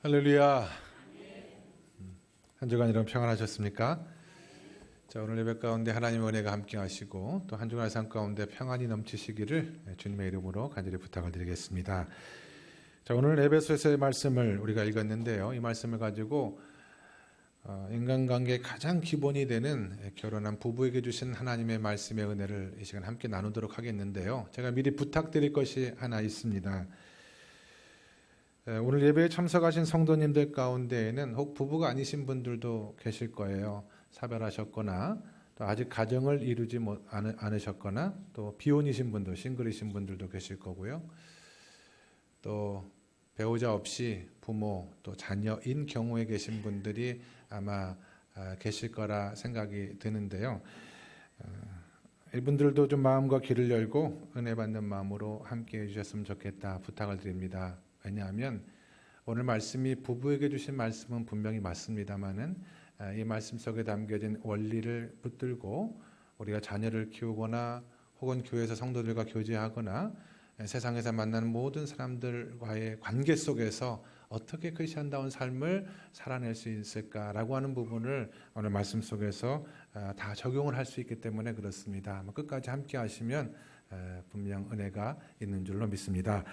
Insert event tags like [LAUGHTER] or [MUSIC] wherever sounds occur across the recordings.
할렐루야. 한 주간 여러분 평안하셨습니까? 자 오늘 예배 가운데 하나님의 은혜가 함께하시고 또 한 주간의 삶 가운데 평안이 넘치시기를 주님의 이름으로 간절히 부탁을 드리겠습니다. 자 오늘 에베소서의 말씀을 우리가 읽었는데요. 이 말씀을 가지고 어, 인간관계의 가장 기본이 되는 결혼한 부부에게 주신 하나님의 말씀의 은혜를 이 시간 함께 나누도록 하겠는데요. 제가 미리 부탁드릴 것이 하나 있습니다. 예, 오늘 예배에 참석하신 성도님들 가운데에는 혹 부부가 아니신 분들도 계실 거예요. 사별하셨거나 또 아직 가정을 이루지 않으셨거나 또 비혼이신 분도 싱글이신 분들도 계실 거고요. 또 배우자 없이 부모 또 자녀인 경우에 계신 분들이 아마 아, 계실 거라 생각이 드는데요. 어, 이분들도 좀 마음과 귀를 열고 은혜 받는 마음으로 함께 해주셨으면 좋겠다 부탁을 드립니다. 왜냐하면 오늘 말씀이 부부에게 주신 말씀은 분명히 맞습니다만은 아, 이 말씀 속에 담겨진 원리를 붙들고 우리가 자녀를 키우거나 혹은 교회에서 성도들과 교제하거나 세상에서 만나는 모든 사람들과의 관계 속에서 어떻게 크리스천다운 삶을 살아낼 수 있을까라고 하는 부분을 오늘 말씀 속에서 아, 다 적용을 할 수 있기 때문에 그렇습니다. 끝까지 함께 하시면 분명 은혜가 있는 줄로 믿습니다.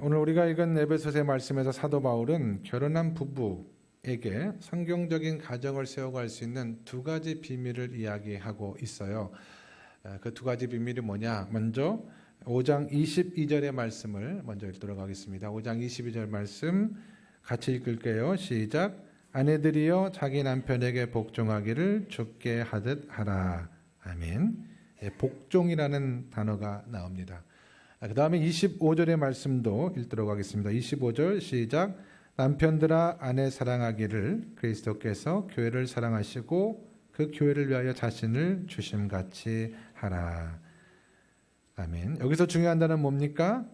오늘 우리가 읽은 에베소서의 말씀에서 사도 바울은 결혼한 부부에게 성경적인 가정을 세워갈 수 있는 두 가지 비밀을 이야기하고 있어요. 그 두 가지 비밀이 뭐냐? 먼저 5장 22절의 말씀을 먼저 읽도록 하겠습니다. 5장 22절 말씀 같이 읽을게요. 시작. 아내들이여 자기 남편에게 복종하기를 죽게 하듯 하라. 아멘. 예, 복종이라는 단어가 나옵니다. 그 다음에 25절의 말씀도 읽도록 하겠습니다. 25절 시작. 남편들아 아내 사랑하기를 그리스도께서 교회를 사랑하시고 그 교회를 위하여 자신을 주심같이 하라. 아멘. 여기서 중요한 단어는 뭡니까?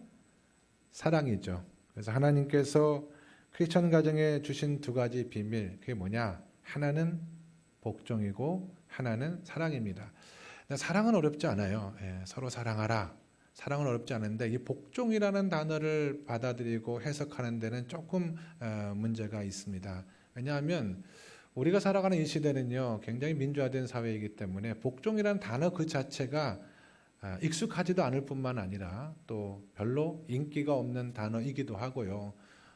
사랑이죠. 그래서 하나님께서 크리스천 가정에 주신 두 가지 비밀, 그게 뭐냐? 하나는 복종이고 하나는 사랑입니다. 사랑은 어렵지 않아요. 예, 서로 사랑하라. 사랑은 어렵지 않은데 이 복종이라는 단어를 받아들이고 해석하는 데는 조금 어, 문제가 있습니다. 왜냐하면 우리가 살아가는 이 시대는요 굉장히 민주화된 사회이기 때문에 복종이라는 단어 그 자체가 어, 익숙하지도 않을 뿐만 아니라 또 별로 인기가 없는 단어이기도 하고요.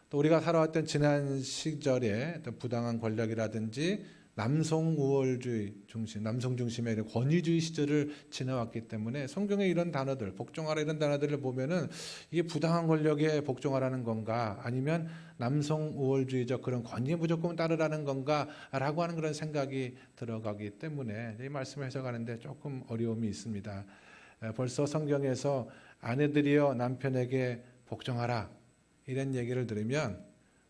또 우리가 살아왔던 지난 시절에 부당한 권력이라든지 남성 우월주의 중심, 남성 중심의 권위주의 시절을 지나왔기 때문에 성경에 이런 단어들, 복종하라 이런 단어들을 보면은 이게 부당한 권력에 복종하라는 건가 아니면 남성 우월주의적 그런 권위에 무조건 따르라는 건가라고 하는 그런 생각이 들어가기 때문에 이 말씀을 해석하는데 조금 어려움이 있습니다. 벌써 성경에서 아내들이여 남편에게 복종하라 이런 얘기를 들으면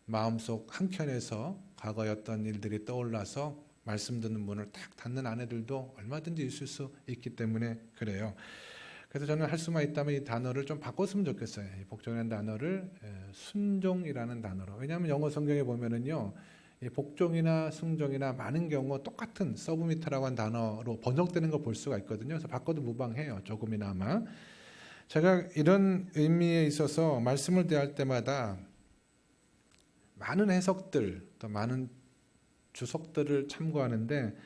마음속 한켠에서 과거였던 일들이 떠올라서 말씀 듣는 문을 탁 닫는 아내들도 얼마든지 있을 수 있기 때문에 그래요. 그래서 저는 할 수만 있다면 이 단어를 좀 바꿨으면 좋겠어요. 이 복종이라는 단어를 순종이라는 단어로. 왜냐하면 영어 성경에 보면은요, 복종이나 순종이나 많은 경우 똑같은 서브미터라고 한 단어로 번역되는 걸 볼 수가 있거든요. 그래서 바꿔도 무방해요. 조금이나마. 제가 이런 의미에 있어서 말씀을 대할 때마다 많은 해석들 또 많은 주석들을 참고하는데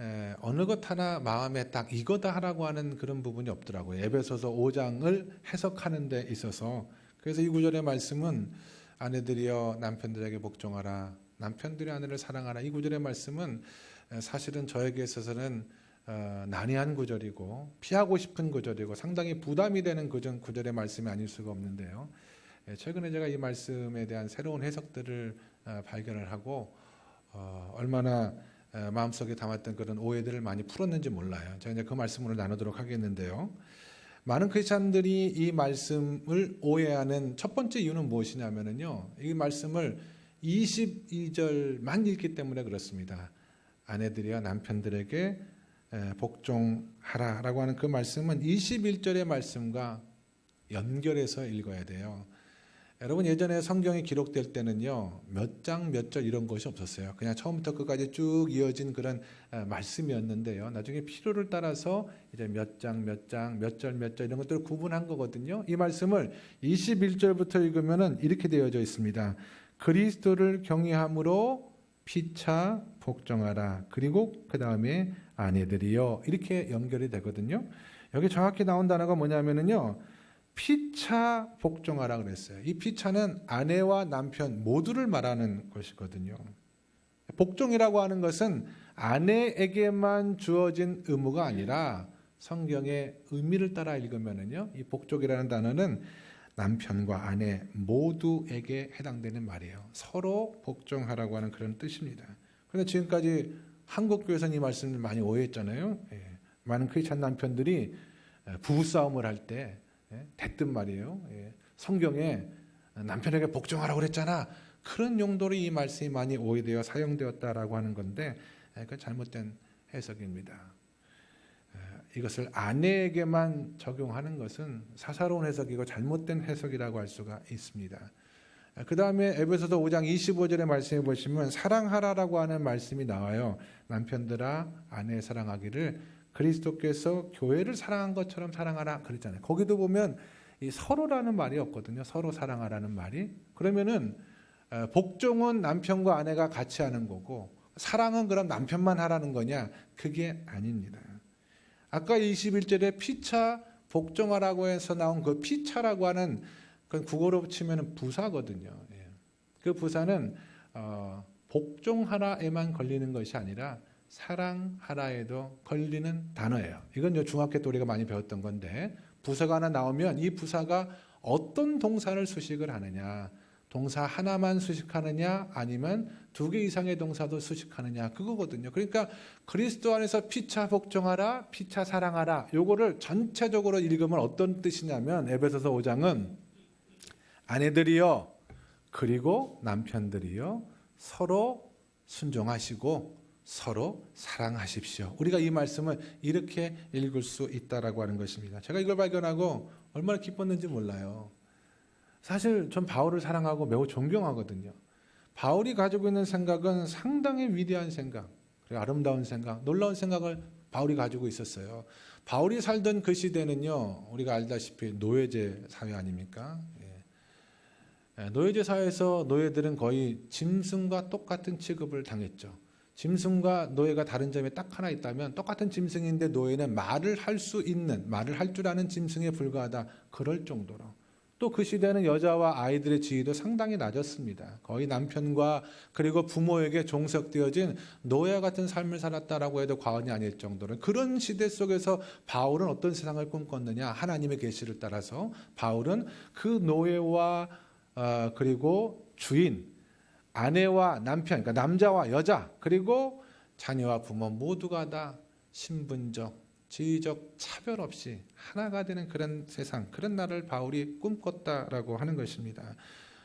에, 어느 것 하나 마음에 딱 이거다 하라고 하는 그런 부분이 없더라고요. 에베소서 5장을 해석하는 데 있어서 그래서 이 구절의 말씀은 아내들이여 남편들에게 복종하라 남편들이 아내를 사랑하라 이 구절의 말씀은 사실은 저에게 있어서는 어, 난해한 구절이고 피하고 싶은 구절이고 상당히 부담이 되는 구절의 말씀이 아닐 수가 없는데요. 예, 최근에 제가 이 말씀에 대한 새로운 해석들을 어, 발견을 하고 어, 얼마나 마음속에 담았던 그런 오해들을 많이 풀었는지 몰라요. 제가 이제 그 말씀으로 나누도록 하겠는데요. 많은 크리스천들이 이 말씀을 오해하는 첫 번째 이유는 무엇이냐면요. 이 말씀을 22절만 읽기 때문에 그렇습니다. 아내들이여 남편들에게 복종하라라고 하는 그 말씀은 21절의 말씀과 연결해서 읽어야 돼요. 여러분 예전에 성경이 기록될 때는요 몇 장 몇 절 이런 것이 없었어요. 그냥 처음부터 끝까지 쭉 이어진 그런 말씀이었는데요. 나중에 필요를 따라서 이제 몇 장 몇 장 몇 절 몇 절 이런 것들을 구분한 거거든요. 이 말씀을 21절부터 읽으면은 이렇게 되어져 있습니다. 그리스도를 경외함으로 피차 복종하라. 그리고 그 다음에 아내들이요. 이렇게 연결이 되거든요. 여기 정확히 나온 단어가 뭐냐면은요. 피차 복종하라 그랬어요. 이 피차는 아내와 남편 모두를 말하는 것이거든요. 복종이라고 하는 것은 아내에게만 주어진 의무가 아니라 성경의 의미를 따라 읽으면은요. 이 복종이라는 단어는 남편과 아내 모두에게 해당되는 말이에요. 서로 복종하라고 하는 그런 뜻입니다. 그런데 지금까지 한국 교회에서는 이 말씀을 많이 오해했잖아요. 예. 많은 크리스찬 남편들이 부부 싸움을 할때 대뜸 말이에요. 예. 성경에 남편에게 복종하라고 그랬잖아. 그런 용도로 이 말씀이 많이 오해되어 사용되었다라고 하는 건데 예, 그 잘못된 해석입니다. 예, 이것을 아내에게만 적용하는 것은 사사로운 해석이고 잘못된 해석이라고 할 수가 있습니다. 그 다음에 에베소서 5장 25절의 말씀에 보시면 사랑하라라고 하는 말씀이 나와요. 남편들아 아내 사랑하기를 그리스도께서 교회를 사랑한 것처럼 사랑하라 그랬잖아요. 거기도 보면 이 서로라는 말이 없거든요. 서로 사랑하라는 말이. 그러면은 어, 복종은 남편과 아내가 같이 하는 거고 사랑은 그럼 남편만 하라는 거냐? 그게 아닙니다. 아까 21절에 피차 복종하라고 해서 나온 그 피차라고 하는 그 국어로 치면 부사거든요. 예. 그 부사는 어, 복종하라에만 걸리는 것이 아니라 사랑하라에도 걸리는 단어예요. 이건 중학교 때 우리가 많이 배웠던 건데 부사가 하나 나오면 이 부사가 어떤 동사를 수식을 하느냐, 동사 하나만 수식하느냐, 아니면 두 개 이상의 동사도 수식하느냐 그거거든요. 그러니까 그리스도 안에서 피차 복종하라, 피차 사랑하라. 요거를 전체적으로 읽으면 어떤 뜻이냐면 에베소서 5장은 아내들이요, 그리고 남편들이요, 서로 순종하시고 서로 사랑하십시오. 우리가 이 말씀을 이렇게 읽을 수 있다라고 하는 것입니다. 제가 이걸 발견하고 얼마나 기뻤는지 몰라요. 사실 전 바울을 사랑하고 매우 존경하거든요. 바울이 가지고 있는 생각은 상당히 위대한 생각, 그리고 아름다운 생각, 놀라운 생각을 바울이 가지고 있었어요. 바울이 살던 그 시대는요, 우리가 알다시피 노예제 사회 아닙니까? 예. 노예제 사회에서 노예들은 거의 짐승과 똑같은 취급을 당했죠. 짐승과 노예가 다른 점이 딱 하나 있다면 똑같은 짐승인데 노예는 말을 할 수 있는 말을 할 줄 아는 짐승에 불과하다. 그럴 정도로. 또 그 시대는 여자와 아이들의 지위도 상당히 낮았습니다. 거의 남편과 그리고 부모에게 종속되어진 노예 같은 삶을 살았다라고 해도 과언이 아닐 정도로 그런 시대 속에서 바울은 어떤 세상을 꿈꿨느냐? 하나님의 계시를 따라서 바울은 그 노예와 어, 그리고 주인 아내와 남편, 그러니까 남자와 여자, 그리고 자녀와 부모 모두가 다 신분적, 지위적 차별 없이 하나가 되는 그런 세상, 그런 날을 바울이 꿈꿨다라고 하는 것입니다.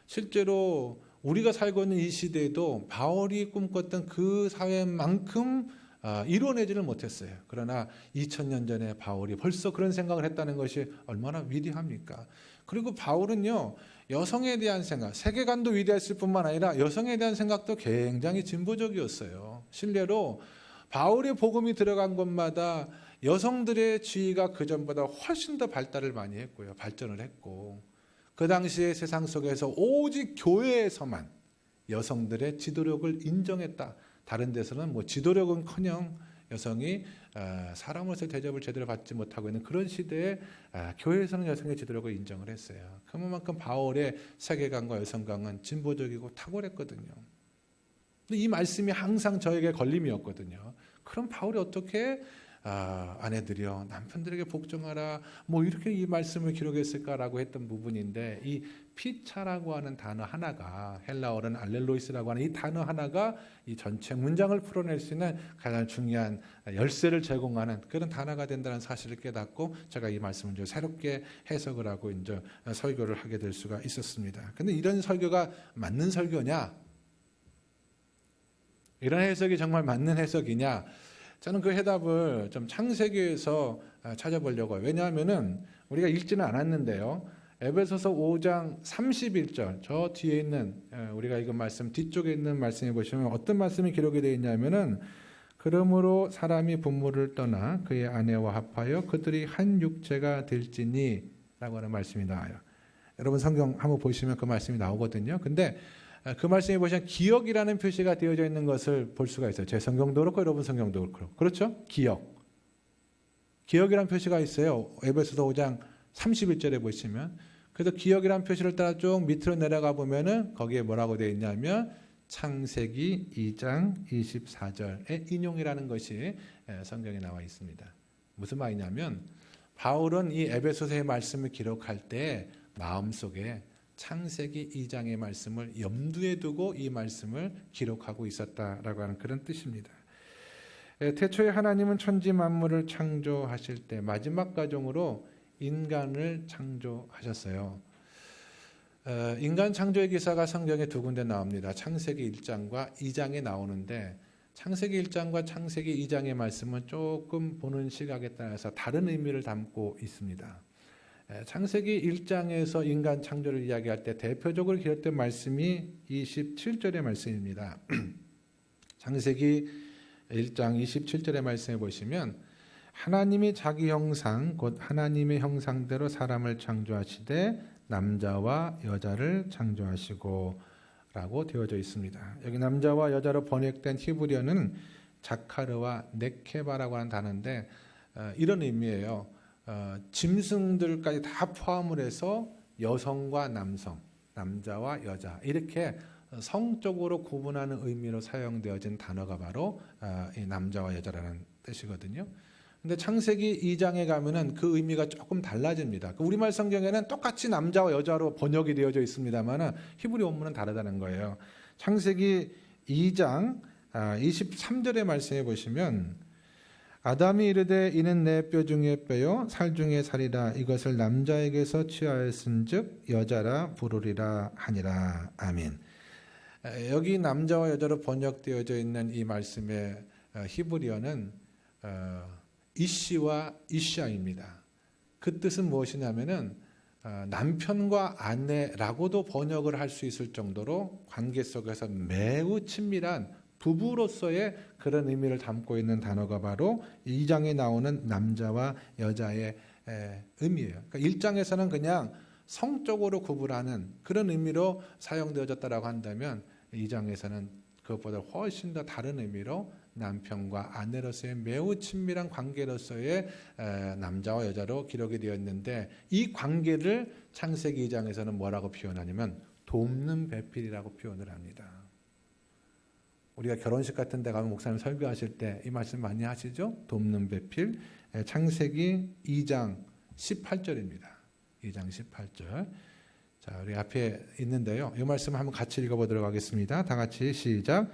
실제로 우리가 살고 있는 이 시대에도 바울이 꿈꿨던 그 사회만큼 아, 이뤄내지를 못했어요. 그러나 2000년 전에 바울이 벌써 그런 생각을 했다는 것이 얼마나 위대합니까? 그리고 바울은요, 여성에 대한 생각, 세계관도 위대했을 뿐만 아니라 여성에 대한 생각도 굉장히 진보적이었어요. 실례로 바울의 복음이 들어간 곳마다 여성들의 지위가 그 전보다 훨씬 더 발달을 많이 했고요. 발전을 했고. 그 당시의 세상 속에서 오직 교회에서만 여성들의 지도력을 인정했다. 다른 데서는 뭐 지도력은 커녕 여성이 아, 사람으로서 대접을 제대로 받지 못하고 있는 그런 시대에 아, 교회에서는 여성의 지도력을 인정을 했어요. 그만큼 바울의 세계관과 여성관은 진보적이고 탁월했거든요. 이 말씀이 항상 저에게 걸림이었거든요. 그럼 바울이 어떻게 아, 아내들이여 남편들에게 복종하라 뭐 이렇게 이 말씀을 기록했을까라고 했던 부분인데 이 피차라고 하는 단어 하나가 헬라어는 알렐로이스라고 하는 이 단어 하나가 이 전체 문장을 풀어낼 수 있는 가장 중요한 열쇠를 제공하는 그런 단어가 된다는 사실을 깨닫고 제가 이 말씀을 좀 새롭게 해석을 하고 이제 설교를 하게 될 수가 있었습니다. 근데 이런 설교가 맞는 설교냐? 이런 해석이 정말 맞는 해석이냐? 저는 그 해답을 좀 창세기에서 아, 찾아보려고 해요. 왜냐하면은 우리가 읽지는 않았는데요. 에베소서 5장 31절 저 뒤에 있는 우리가 이거 말씀 뒤쪽에 있는 말씀에 보시면 어떤 말씀이 기록이 되어 있냐면은 그러므로 사람이 부모를 떠나 그의 아내와 합하여 그들이 한 육체가 될지니라고 하는 말씀이 나와요. 여러분 성경 한번 보시면 그 말씀이 나오거든요. 근데 아, 그 말씀에 보시면 기억이라는 표시가 되어져 있는 것을 볼 수가 있어요. 제 성경도 그렇고 여러분 성경도 그렇고. 그렇죠? 기억. 기억이라는 표시가 있어요. 에베소서 5장 31절에 보시면 그래서 기억이라는 표시를 따라 쭉 밑으로 내려가 보면은 거기에 뭐라고 되어 있냐면 창세기 2장 24절의 인용이라는 것이 예, 성경에 나와 있습니다. 무슨 말이냐면 바울은 이 에베소서의 말씀을 기록할 때 마음속에 창세기 2장의 말씀을 염두에 두고 이 말씀을 기록하고 있었다라고 하는 그런 뜻입니다. 예, 태초에 하나님은 천지 만물을 창조하실 때 마지막 과정으로 인간을 창조하셨어요. 어, 인간 창조의 기사가 성경에 두 군데 나옵니다. 창세기 1장과 2장에 나오는데 창세기 1장과 창세기 2장의 말씀은 조금 보는 시각에 따라서 다른 의미를 담고 있습니다. 에, 창세기 1장에서 인간 창조를 이야기할 때 대표적으로 기록된 말씀이 27절의 말씀입니다. [CLEARS THROAT] 창세기 1장 27절의 말씀에 보시면 하나님이 자기 형상 곧 하나님의 형상대로 사람을 창조하시되 남자와 여자를 창조하시고 라고 되어져 있습니다. 여기 남자와 여자로 번역된 히브리어는 자카르와 네케바라고 하는 단어인데 어, 이런 의미예요. 어, 짐승들까지 다 포함을 해서 여성과 남성, 남자와 여자 이렇게 성적으로 구분하는 의미로 사용되어진 단어가 바로 어, 이 남자와 여자라는 뜻이거든요. 근데 창세기 2장에 가면은 그 의미가 조금 달라집니다. 그 우리말 성경에는 똑같이 남자와 여자로 번역이 되어져 있습니다만 히브리 원문은 다르다는 거예요. 창세기 2장 23절의 말씀해 보시면 아담이 이르되 이는 내 뼈 중에 뼈요 살 중에 살이라 이것을 남자에게서 취하였은즉 여자라 부르리라 하니라 아멘. 에, 여기 남자와 여자로 번역되어져 있는 이 말씀의 어, 히브리어는 어, 이씨와 이샤입니다. 그 뜻은 무엇이냐면은 어, 남편과 아내라고도 번역을 할 수 있을 정도로 관계 속에서 매우 친밀한 부부로서의 그런 의미를 담고 있는 단어가 바로 이 장에 나오는 남자와 여자의 에, 의미예요. 그러니까 1장에서는 그냥 성적으로 구분하는 그런 의미로 사용되어졌다라고 한다면 2장에서는 그것보다 훨씬 더 다른 의미로 남편과 아내로서의 매우 친밀한 관계로서의 에, 남자와 여자로 기록이 되었는데 이 관계를 창세기 2장에서는 뭐라고 표현하냐면 돕는 배필이라고 표현을 합니다. 우리가 결혼식 같은 데 가면 목사님 설교하실 때 이 말씀 많이 하시죠? 돕는 배필. 에, 창세기 2장 18절입니다. 2장 18절. 자, 우리 앞에 있는데요. 이 말씀 한번 같이 읽어보도록 하겠습니다. 다 같이 시작.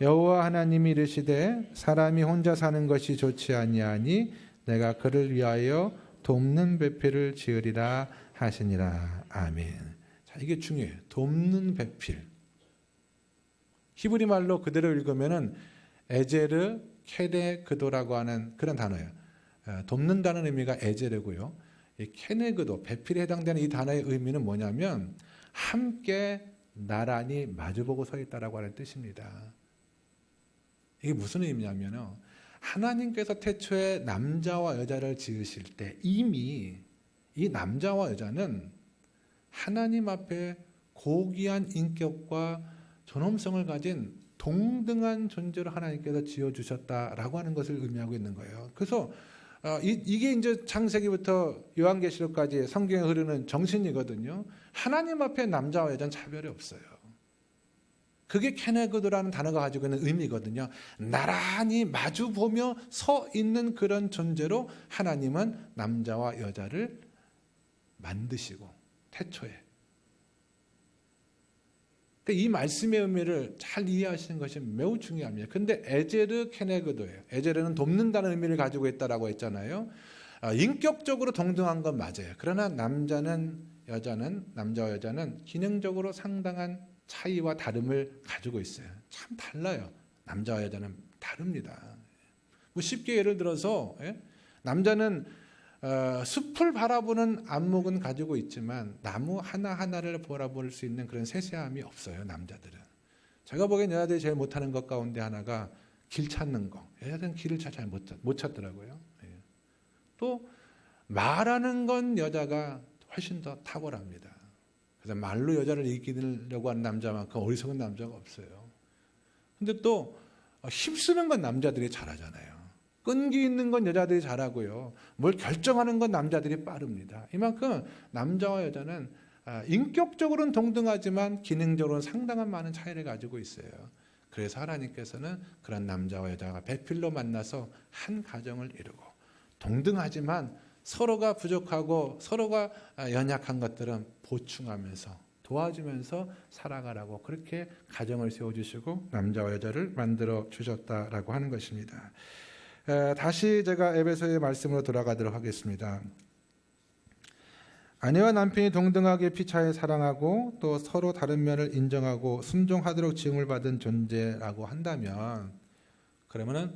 여호와 하나님이 이르시되 사람이 혼자 사는 것이 좋지 아니하니 내가 그를 위하여 돕는 배필을 지으리라 하시니라. 아멘. 자, 이게 중요해요. 돕는 배필. 히브리 말로 그대로 읽으면은 에제르 케네 그도라고 하는 그런 단어예요. 어, 돕는다는 의미가 에제르고요. 이 케네 그도 배필에 해당되는 이 단어의 의미는 뭐냐면 함께 나란히 마주보고 서 있다라고 하는 뜻입니다. 이게 무슨 의미냐면요. 하나님께서 태초에 남자와 여자를 지으실 때 이미 이 남자와 여자는 하나님 앞에 고귀한 인격과 존엄성을 가진 동등한 존재로 하나님께서 지어 주셨다라고 하는 것을 의미하고 있는 거예요. 그래서 어, 이, 게 이제 창세기부터 요한계시록까지 성경에 흐르는 정신이거든요. 하나님 앞에 남자와 여자는 차별이 없어요. 그게 케네그드라는 단어가 가지고 있는 의미거든요. 나란히 마주 보며 서 있는 그런 존재로 하나님은 남자와 여자를 만드시고 태초에 그러니까 이 말씀의 의미를 잘 이해하시는 것이 매우 중요합니다. 근데 에제르 케네그도예요. 에제르는 돕는다는 의미를 가지고 있다라고 했잖아요. 아, 인격적으로 동등한 건 맞아요. 그러나 남자는 여자는 남자와 여자는 기능적으로 상당한 차이와 다름을 가지고 있어요. 참 달라요. 남자와 여자는 다릅니다. 뭐 쉽게 예를 들어서 예? 남자는 어, 숲을 바라보는 안목은 가지고 있지만 나무 하나 하나를 바라볼 수 있는 그런 세세함이 없어요. 남자들은. 제가 보기엔 여자들이 제일 못하는 것 가운데 하나가 길 찾는 거. 여자들은 길을 잘못 못 찾더라고요. 예. 또 말하는 건 여자가 훨씬 더 탁월합니다. 그래서 말로 여자를 이기려고 하는 남자만큼 어리석은 남자가 없어요. 근데 또 힘쓰는 건 남자들이 잘하잖아요. 끈기 있는 건 여자들이 잘하고요. 뭘 결정하는 건 남자들이 빠릅니다. 이만큼 남자와 여자는 아, 인격적으로는 동등하지만 기능적으로는 상당한 많은 차이를 가지고 있어요. 그래서 하나님께서는 그런 남자와 여자가 배필로 만나서 한 가정을 이루고 동등하지만 서로가 부족하고 서로가 아, 연약한 것들은 보충하면서 도와주면서 살아가라고 그렇게 가정을 세워주시고 남자와 여자를 만들어 주셨다라고 하는 것입니다. 에, 다시 제가 에베소의 말씀으로 돌아가도록 하겠습니다. 아내와 남편이 동등하게 피차에 사랑하고 또 서로 다른 면을 인정하고 순종하도록 지음을 받은 존재라고 한다면 그러면은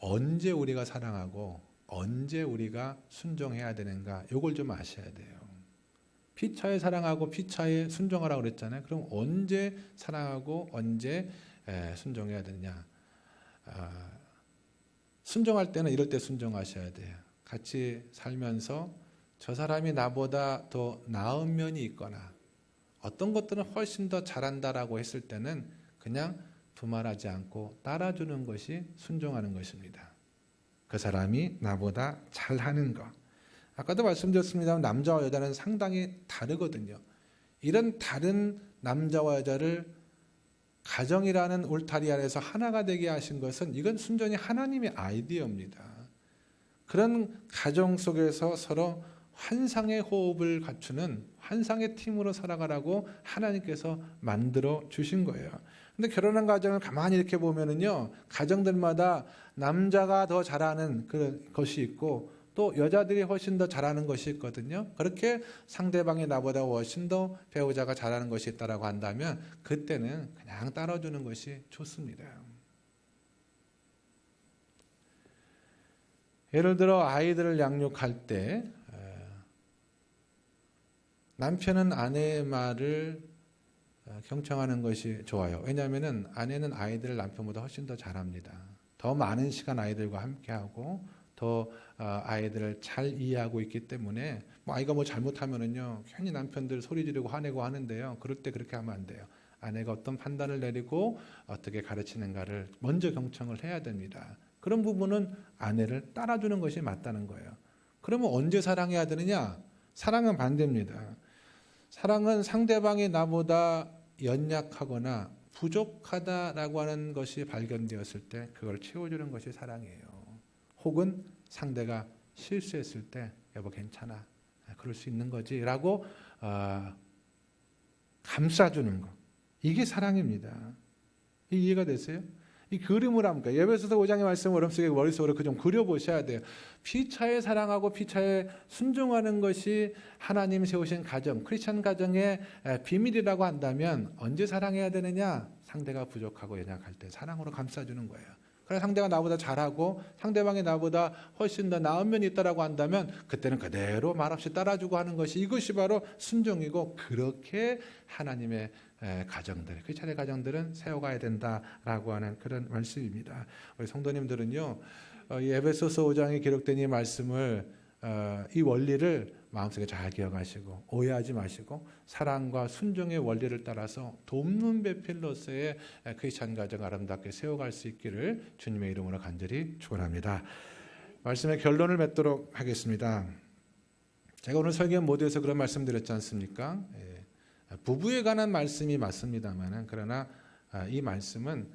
언제 우리가 사랑하고 언제 우리가 순종해야 되는가 요걸 좀 아셔야 돼요. 피차에 사랑하고 피차에 순종하라고 그랬잖아요. 그럼 언제 사랑하고 언제 에, 순종해야 되느냐? 아, 순종할 때는 이럴 때 순종하셔야 돼요. 같이 살면서 저 사람이 나보다 더 나은 면이 있거나 어떤 것들은 훨씬 더 잘한다라고 했을 때는 그냥 두말하지 않고 따라주는 것이 순종하는 것입니다. 그 사람이 나보다 잘하는 것. 아까도 말씀드렸습니다만 남자와 여자는 상당히 다르거든요. 이런 다른 남자와 여자를 가정이라는 울타리 아래서 하나가 되게 하신 것은 이건 순전히 하나님의 아이디어입니다. 그런 가정 속에서 서로 환상의 호흡을 갖추는 환상의 팀으로 살아가라고 하나님께서 만들어 주신 거예요. 근데 결혼한 가정을 가만히 이렇게 보면은요, 가정들마다 남자가 더 잘하는 그 것이 있고 또 여자들이 훨씬 더 잘하는 것이 있거든요. 그렇게 상대방이 나보다 훨씬 더 배우자가 잘하는 것이 있다라고 한다면 그때는 그냥 따라주는 것이 좋습니다. 예를 들어 아이들을 양육할 때 남편은 아내의 말을 어, 경청하는 것이 좋아요. 왜냐하면 아내는 아이들을 남편보다 훨씬 더 잘합니다. 더 많은 시간 아이들과 함께하고 더 어, 아이들을 잘 이해하고 있기 때문에 뭐 아이가 뭐 잘못하면은요 괜히 남편들 소리 지르고 화내고 하는데요. 그럴 때 그렇게 하면 안 돼요. 아내가 어떤 판단을 내리고 어떻게 가르치는가를 먼저 경청을 해야 됩니다. 그런 부분은 아내를 따라주는 것이 맞다는 거예요. 그러면 언제 사랑해야 되느냐? 사랑은 반대입니다. 사랑은 상대방이 나보다 연약하거나 부족하다라고 하는 것이 발견되었을 때 그걸 채워주는 것이 사랑이에요. 혹은 상대가 실수했을 때 여보 괜찮아, 그럴 수 있는 거지라고 어, 감싸주는 것 이게 사랑입니다. 이해가 되세요? 이 그림을 합니까? 예배소서 5장의 말씀 머릿속에 머릿속으로 그 좀 그려보셔야 돼요. 피차에 사랑하고 피차에 순종하는 것이 하나님 세우신 가정, 크리스천 가정의 비밀이라고 한다면 언제 사랑해야 되느냐? 상대가 부족하고 연약할 때 사랑으로 감싸주는 거예요. 그래 상대가 나보다 잘하고 상대방이 나보다 훨씬 더 나은 면이 있다라고 한다면 그때는 그대로 말없이 따라주고 하는 것이 이것이 바로 순종이고 그렇게 하나님의 가정들, 크리스천의 가정들은 세워가야 된다라고 하는 그런 말씀입니다. 우리 성도님들은요, 어, 이 에베소서 5장에 기록된 이 말씀을 어, 이 원리를 마음속에 잘 기억하시고 오해하지 마시고 사랑과 순종의 원리를 따라서 돕는 배필로서의 크리스천 가정 아름답게 세워갈 수 있기를 주님의 이름으로 간절히 축원합니다. 말씀의 결론을 맺도록 하겠습니다. 제가 오늘 설교 모두에서 그런 말씀 드렸지 않습니까? 예. 부부에 관한 말씀이 맞습니다만은 그러나 아, 이 말씀은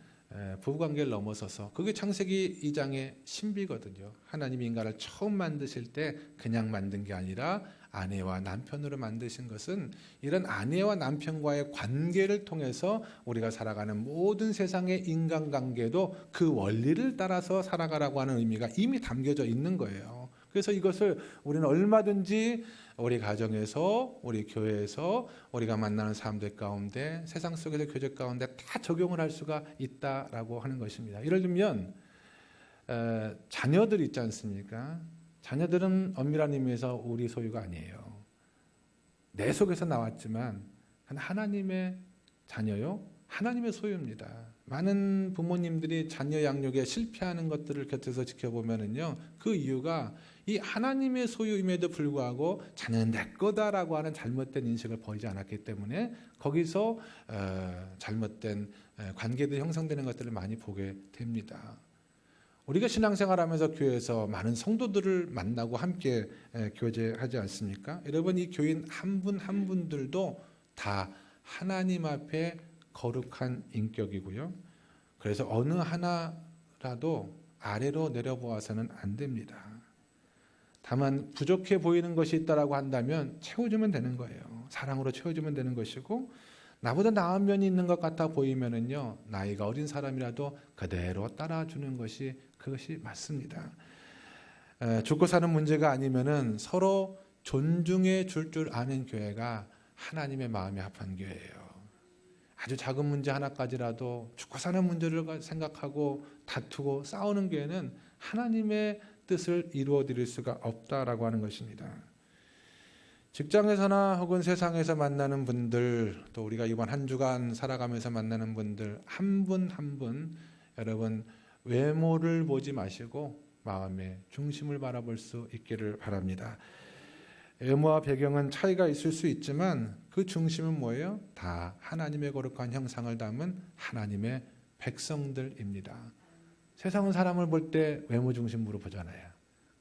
부부 관계를 넘어서서 그게 창세기 2장의 신비거든요. 하나님이 인간을 처음 만드실 때 그냥 만든 게 아니라 아내와 남편으로 만드신 것은 이런 아내와 남편과의 관계를 통해서 우리가 살아가는 모든 세상의 인간관계도 그 원리를 따라서 살아가라고 하는 의미가 이미 담겨져 있는 거예요. 그래서 이것을 우리는 얼마든지 우리 가정에서, 우리 교회에서, 우리가 만나는 사람들 가운데, 세상 속에서 교제 가운데 다 적용을 할 수가 있다라고 하는 것입니다. 예를 들면 에, 자녀들 있지 않습니까? 자녀들은 엄밀한 의미에서 우리 소유가 아니에요. 내 속에서 나왔지만 하나님의 자녀요. 하나님의 소유입니다. 많은 부모님들이 자녀 양육에 실패하는 것들을 곁에서 지켜보면은요, 그 이유가 이 하나님의 소유임에도 불구하고 자녀는 내 거다라고 하는 잘못된 인식을 버리지 않았기 때문에 거기서 어, 잘못된 에, 관계들이 형성되는 것들을 많이 보게 됩니다. 우리가 신앙생활하면서 교회에서 많은 성도들을 만나고 함께 에, 교제하지 않습니까? 여러분 이 교인 한 분한 분들도 다 하나님 앞에 거룩한 인격이고요. 그래서 어느 하나라도 아래로 내려보아서는 안 됩니다. 다만 부족해 보이는 것이 있다라고 한다면 채워주면 되는 거예요. 사랑으로 채워주면 되는 것이고 나보다 나은 면이 있는 것 같아 보이면은요 나이가 어린 사람이라도 그대로 따라주는 것이 그것이 맞습니다. 에, 죽고 사는 문제가 아니면은 서로 존중해 줄 줄 아는 교회가 하나님의 마음에 합한 교회예요. 아주 작은 문제 하나까지라도 죽고 사는 문제를 생각하고 다투고 싸우는 교회는 하나님의 뜻을 이루어 드릴 수가 없다라고 하는 것입니다. 직장에서나 혹은 세상에서 만나는 분들 또 우리가 이번 한 주간 살아가면서 만나는 분들 한 분 한 분 여러분 외모를 보지 마시고 마음의 중심을 바라볼 수 있기를 바랍니다. 외모와 배경은 차이가 있을 수 있지만 그 중심은 뭐예요? 다 하나님의 거룩한 형상을 담은 하나님의 백성들입니다. 세상은 사람을 볼 때 외모 중심으로 보잖아요.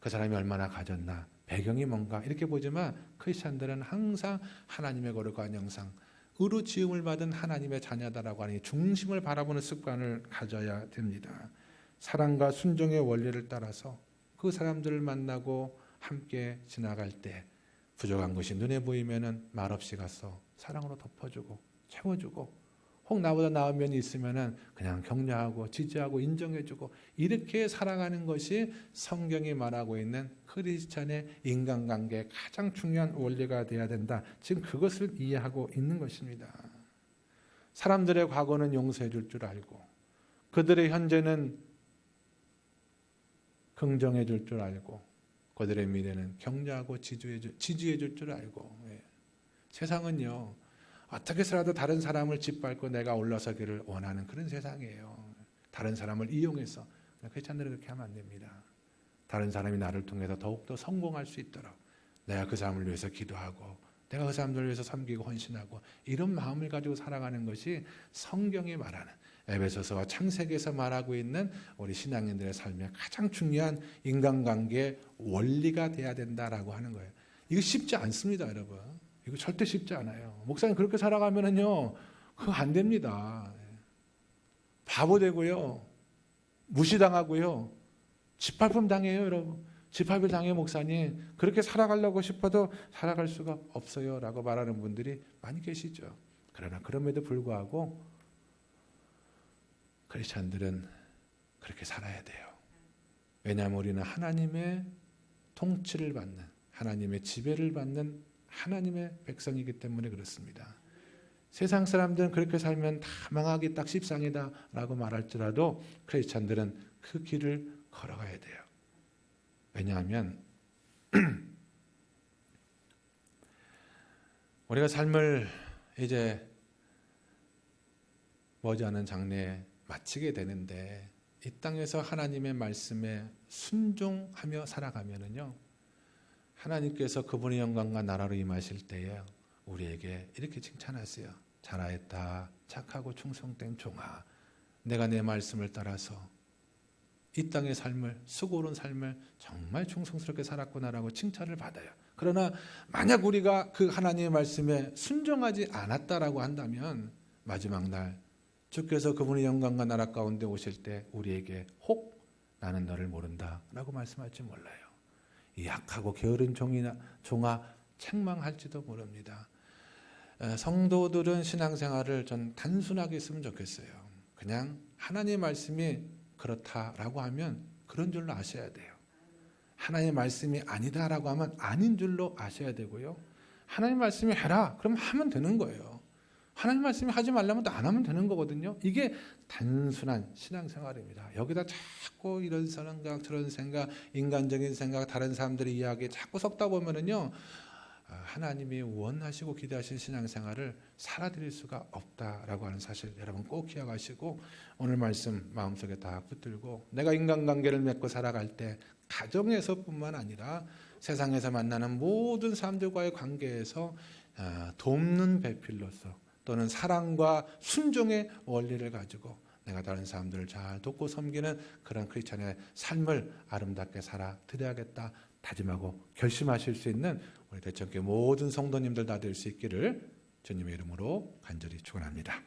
그 사람이 얼마나 가졌나, 배경이 뭔가 이렇게 보지만 크리스천들은 항상 하나님의 거룩한 형상, 의로 지음을 받은 하나님의 자녀다라고 이 중심을 바라보는 습관을 가져야 됩니다. 사랑과 순종의 원리를 따라서 그 사람들을 만나고 함께 지나갈 때 부족한 것이 눈에 보이면은 말없이 가서 사랑으로 덮어주고 채워주고 혹 나보다 나은 면이 있으면은 그냥 격려하고 지지하고 인정해주고 이렇게 살아가는 것이 성경이 말하고 있는 크리스찬의 인간관계의 가장 중요한 원리가 되어야 된다. 지금 그것을 이해하고 있는 것입니다. 사람들의 과거는 용서해 줄 줄 알고 그들의 현재는 긍정해 줄 줄 알고 그들의 미래는 격려하고 지지해 줄, 지지해 줄 줄 알고 예. 세상은요 어떻게 해서라도 다른 사람을 짓밟고 내가 올라서기를 원하는 그런 세상이에요. 다른 사람을 이용해서 크리스찬들은 그렇게 하면 안 됩니다. 다른 사람이 나를 통해서 더욱더 성공할 수 있도록 내가 그 사람을 위해서 기도하고 내가 그 사람들을 위해서 섬기고 헌신하고 이런 마음을 가지고 살아가는 것이 성경이 말하는 에베소서와 창세기에서 말하고 있는 우리 신앙인들의 삶의 가장 중요한 인간관계의 원리가 돼야 된다라고 하는 거예요. 이거 쉽지 않습니다, 여러분. 이거 절대 쉽지 않아요. 목사님 그렇게 살아가면은요, 그거 안 됩니다. 바보 되고요, 무시당하고요, 짓밟음 당해요, 여러분. 짓밟을 당해 목사님 그렇게 살아가려고 싶어도 살아갈 수가 없어요라고 말하는 분들이 많이 계시죠. 그러나 그럼에도 불구하고 크리스천들은 그렇게 살아야 돼요. 왜냐하면 우리는 하나님의 통치를 받는 하나님의 지배를 받는 하나님의 백성이기 때문에 그렇습니다. 세상 사람들은 그렇게 살면 다 망하기 딱 십상이다 라고 말할지라도 크리스천들은 그 길을 걸어가야 돼요. 왜냐하면 [CLEARS THROAT] 우리가 삶을 이제 머지않은 장래에 마치게 되는데 이 땅에서 하나님의 말씀에 순종하며 살아가면은요 하나님께서 그분의 영광과 나라로 임하실 때에 우리에게 이렇게 칭찬하세요. 잘하였다. 착하고 충성된 종아. 내가 내 말씀을 따라서 이 땅의 삶을 수고로운 삶을 정말 충성스럽게 살았구나라고 칭찬을 받아요. 그러나 만약 우리가 그 하나님의 말씀에 순종하지 않았다라고 한다면 마지막 날 주께서 그분의 영광과 나라 가운데 오실 때 우리에게 혹 나는 너를 모른다라고 말씀할지 몰라요. 이 약하고 게으른 종이나 종아 책망할지도 모릅니다. 성도들은 신앙생활을 전 단순하게 했으면 좋겠어요. 그냥 하나님의 말씀이 그렇다라고 하면 그런 줄로 아셔야 돼요. 하나님의 말씀이 아니다라고 하면 아닌 줄로 아셔야 되고요. 하나님 말씀이 해라. 그럼 하면 되는 거예요. 하나님 말씀이 하지 말라면 또 안 하면 되는 거거든요. 이게 단순한 신앙생활입니다. 여기다 자꾸 이런 생각, 저런 생각, 인간적인 생각, 다른 사람들의 이야기에 자꾸 섞다 보면은요, 아, 하나님이 원하시고 기대하신 신앙생활을 살아드릴 수가 없다라고 하는 사실 여러분 꼭 기억하시고 오늘 말씀 마음속에 다 붙들고 내가 인간관계를 맺고 살아갈 때 가정에서뿐만 아니라 세상에서 만나는 모든 사람들과의 관계에서 아, 돕는 배필로서 또는 사랑과 순종의 원리를 가지고 내가 다른 사람들을 잘 돕고 섬기는 그런 크리스천의 삶을 아름답게 살아 드려야겠다 다짐하고 결심하실 수 있는 우리 대천교 모든 성도님들 다 될 수 있기를 주님의 이름으로 간절히 축원합니다.